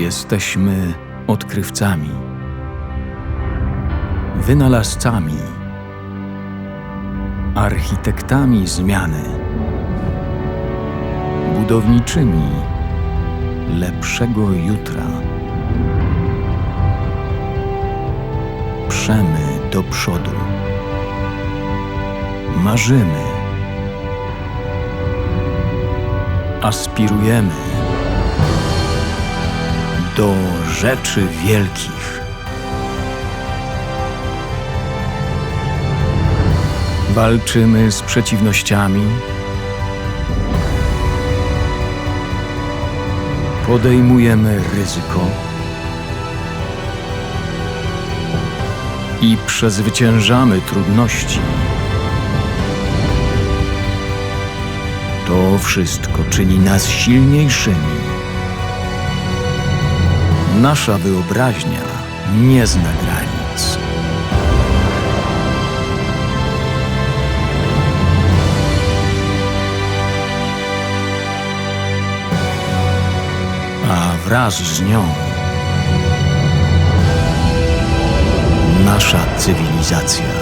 Jesteśmy odkrywcami, wynalazcami, architektami zmiany, budowniczymi lepszego jutra. Przemy do przodu. Marzymy. Aspirujemy do rzeczy wielkich. Walczymy z przeciwnościami. Podejmujemy ryzyko. I przezwyciężamy trudności. To wszystko czyni nas silniejszymi. Nasza wyobraźnia nie zna granic. A wraz z nią nasza cywilizacja.